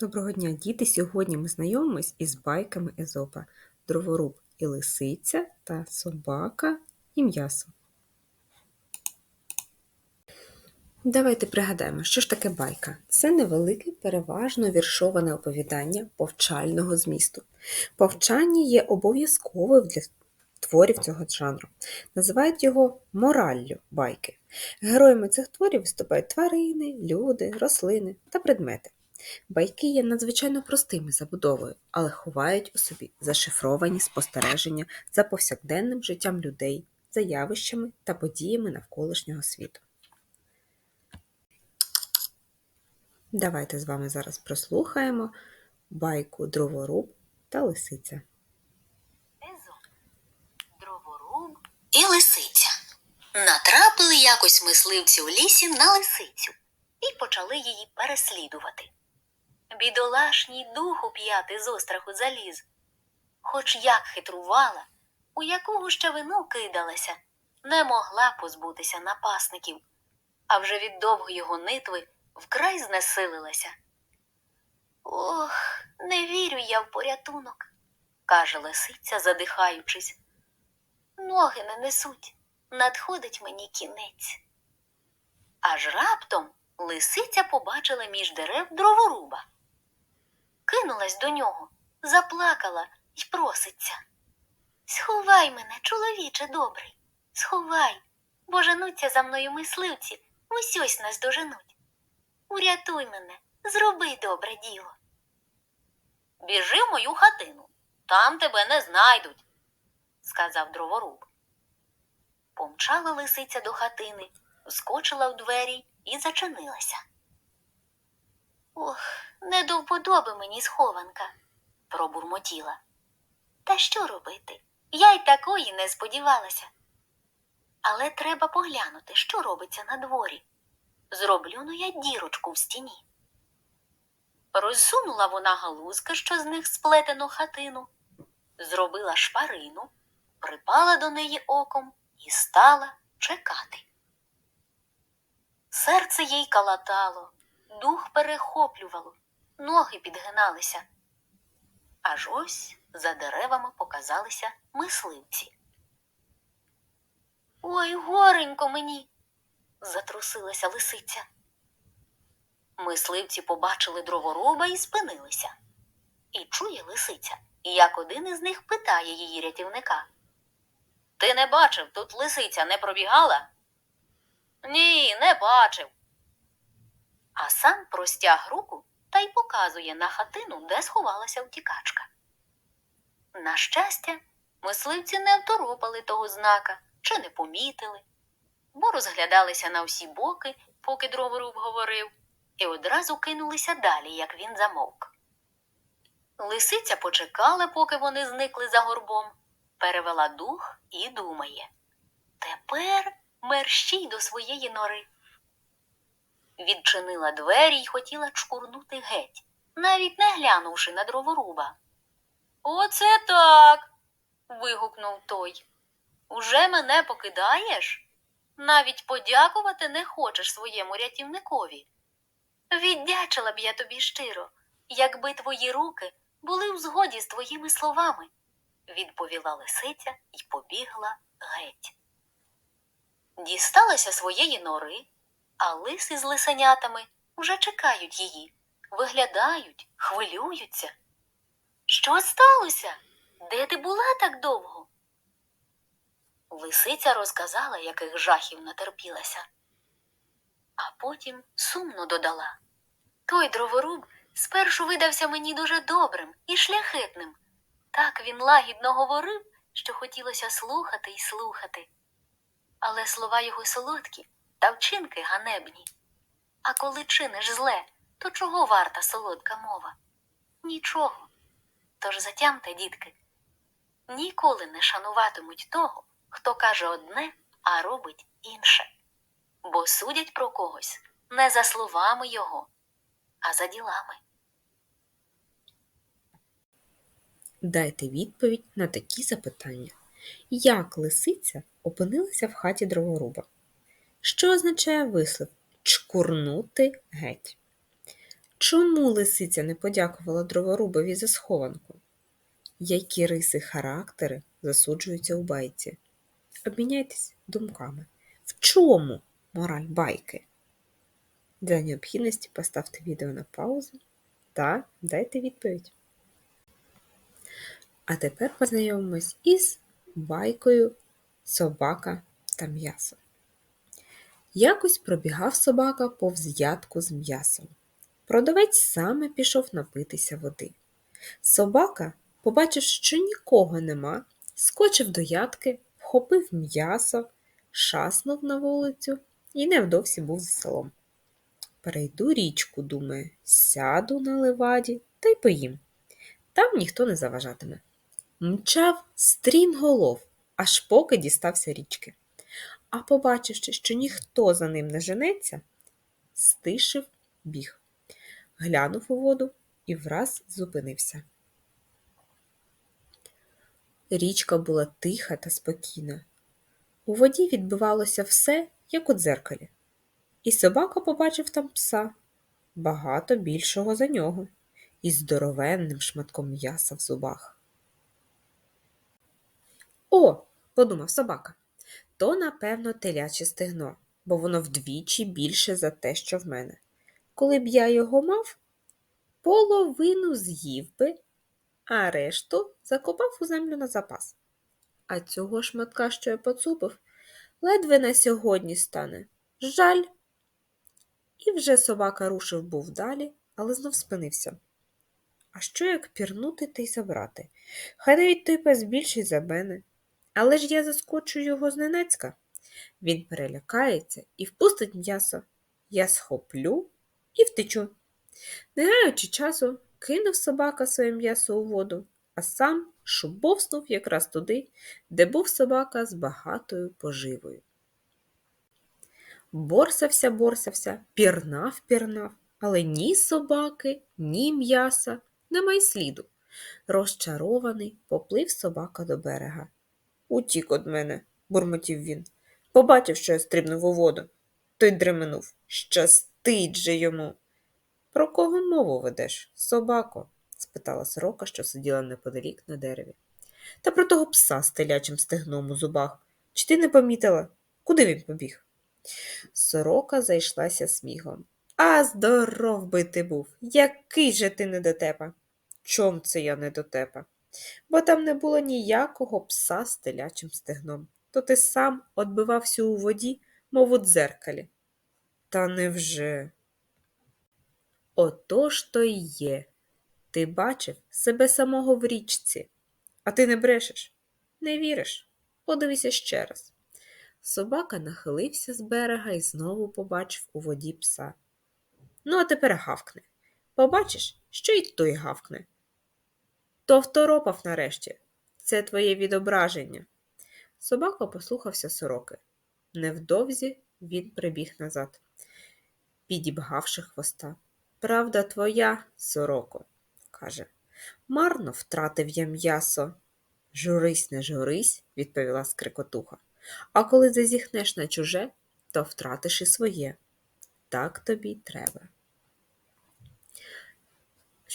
Доброго дня, діти! Сьогодні ми знайомимось із байками Езопа Дроворуб і лисиця та собака і м'ясо. Давайте пригадаємо, що ж таке байка. Це невелике, переважно віршоване оповідання повчального змісту. Повчання є обов'язковим для творів цього жанру. Називають його мораллю байки. Героями цих творів виступають тварини, люди, рослини та предмети. Байки є надзвичайно простими забудовою, але ховають у собі зашифровані спостереження за повсякденним життям людей, за явищами та подіями навколишнього світу. Давайте з вами зараз прослухаємо байку дроворуб та лисиця. Дроворуб і лисиця. Натрапили якось мисливці у лісі на лисицю і почали її переслідувати. Бідолашній духу п'яти з остраху заліз. Хоч як хитрувала, у яку гущавину кидалася, не могла позбутися напасників, а вже від довгої гонитви вкрай знесилилася. Ох, не вірю я в порятунок, каже лисиця, задихаючись. Ноги не несуть, надходить мені кінець. Аж раптом лисиця побачила між дерев дроворуба. Кинулась до нього, заплакала й проситься. Сховай мене, чоловіче добрий, сховай, бо женуться за мною мисливці, ось ось нас доженуть. Урятуй мене, зроби добре діло. Біжи в мою хатину, там тебе не знайдуть, сказав дроворуб. Помчала лисиця до хатини, вскочила в двері і зачинилася. Ох, не до вподоби мені схованка, пробурмотіла. Та що робити? Я й такої не сподівалася. Але треба поглянути, що робиться на дворі. Зроблю ну я дірочку в стіні. Розсунула вона галузки, що з них сплетену хатину, зробила шпарину, припала до неї оком і стала чекати. Серце їй калатало, дух перехоплювало, ноги підгиналися. Аж ось за деревами показалися мисливці. Ой, горенько мені, затрусилася лисиця. Мисливці побачили дроворуба і спинилися. І чує лисиця, як один із них питає її рятівника. Ти не бачив, тут лисиця не пробігала? Ні, не бачив. А сам простяг руку та й показує на хатину, де сховалася втікачка. На щастя, мисливці не второпали того знака чи не помітили, бо розглядалися на всі боки, поки дроворуб говорив, і одразу кинулися далі, як він замовк. Лисиця почекала, поки вони зникли за горбом, перевела дух і думає Тепер мерщій до своєї нори. Відчинила двері й хотіла чкурнути геть, навіть не глянувши на дроворуба. Оце так. вигукнув той. Уже мене покидаєш? Навіть подякувати не хочеш своєму рятівникові. Віддячила б я тобі щиро, якби твої руки були в згоді з твоїми словами, відповіла лисиця і побігла геть. Дісталася своєї нори, а лиси з лисенятами вже чекають її, виглядають, хвилюються. Що сталося? Де ти була так довго? Лисиця розказала, яких жахів натерпілася, а потім сумно додала той дроворуб спершу видався мені дуже добрим і шляхетним. Так він лагідно говорив, що хотілося слухати й слухати. Але слова його солодкі та вчинки ганебні. А коли чиниш зле, то чого варта солодка мова? Нічого. Тож затямте, дітки, ніколи не шануватимуть того, хто каже одне, а робить інше. Бо судять про когось не за словами його, а за ділами. Дайте відповідь на такі запитання. Як лисиця опинилася в хаті дроворуба? Що означає вислів чкурнути геть? Чому лисиця не подякувала дроворубові за схованку? Які риси характери засуджуються у байці? Обміняйтесь думками. В чому мораль байки? Для необхідності поставте відео на паузу та дайте відповідь. А тепер познайомимось із байкою Собака та м'ясо. Якось пробігав собака повз ядку з м'ясом. Продавець саме пішов напитися води. Собака, побачив, що нікого нема, скочив до ядки, вхопив м'ясо, шаснув на вулицю і невдовзі був за селом. Перейду річку, думає, сяду на леваді та й поїм. Там ніхто не заважатиме. Мчав стрімголов, аж поки дістався річки. А побачивши, що ніхто за ним не женеться, стишив біг, глянув у воду і враз зупинився. Річка була тиха та спокійна. У воді відбивалося все, як у дзеркалі. І собака побачив там пса, багато більшого за нього, із здоровенним шматком м'яса в зубах. О, подумав собака, то, напевно, теляче стегно, бо воно вдвічі більше за те, що в мене. Коли б я його мав, половину з'їв би, а решту закопав у землю на запас. А цього шматка, що я поцупив, ледве на сьогодні стане. Жаль. І вже собака рушив був далі, але знов спинився. А що як пірнути та й забрати? Хай навіть той пес більший за мене. Але ж я заскочу його зненацька. Він перелякається і впустить м'ясо. Я схоплю і втечу. Не гаючи часу, кинув собака своє м'ясо у воду, а сам шубовснув якраз туди, де був собака з багатою поживою. Борсався, борсався, пірнав, пірнав, але ні собаки, ні м'яса, нема й сліду. Розчарований, поплив собака до берега. Утік од мене, бурмотів він. Побачив, що я стрибнув у воду. Той дременув. Щастить же йому. Про кого мову ведеш, собако? спитала сорока, що сиділа неподалік на дереві. Та про того пса з телячим стегном у зубах. Чи ти не помітила? Куди він побіг? Сорока зайшлася сміхом. А здоров би ти був! Який же ти недотепа? Чом це я недотепа? Бо там не було ніякого пса з телячим стегном. То ти сам отбивався у воді, мов у дзеркалі. Та невже? Отож то й є. Ти бачив себе самого в річці, а ти не брешеш, не віриш. Подивися ще раз. Собака нахилився з берега і знову побачив у воді пса. Ну, а тепер гавкне. Побачиш, що й той гавкне. То второпав нарешті. Це твоє відображення. Собака послухався сороки. Невдовзі він прибіг назад, підібгавши хвоста. Правда твоя, сороко, каже. Марно втратив я м'ясо. Журись, не журись, відповіла скрикотуха. А коли зазіхнеш на чуже, то втратиш і своє. Так тобі треба.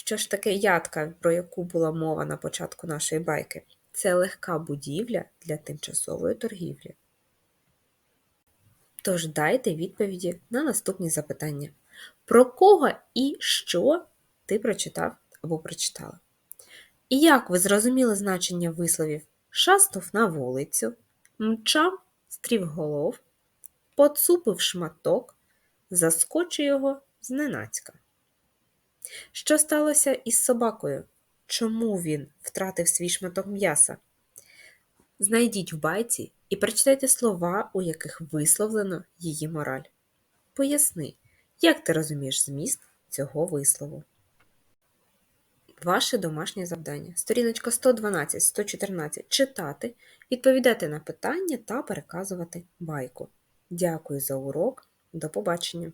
Що ж таке ядка, про яку була мова на початку нашої байки? Це легка будівля для тимчасової торгівлі. Тож дайте відповіді на наступні запитання. Про кого і що ти прочитав або прочитала? І як ви зрозуміли значення висловів шастов на вулицю, мчав стрівголов, поцупив шматок, заскочив його зненацька? Що сталося із собакою? Чому він втратив свій шматок м'яса? Знайдіть в байці і прочитайте слова, у яких висловлено її мораль. Поясни, як ти розумієш зміст цього вислову. Ваше домашнє завдання. Сторіночка 112-114. Читати, відповідати на питання та переказувати байку. Дякую за урок. До побачення!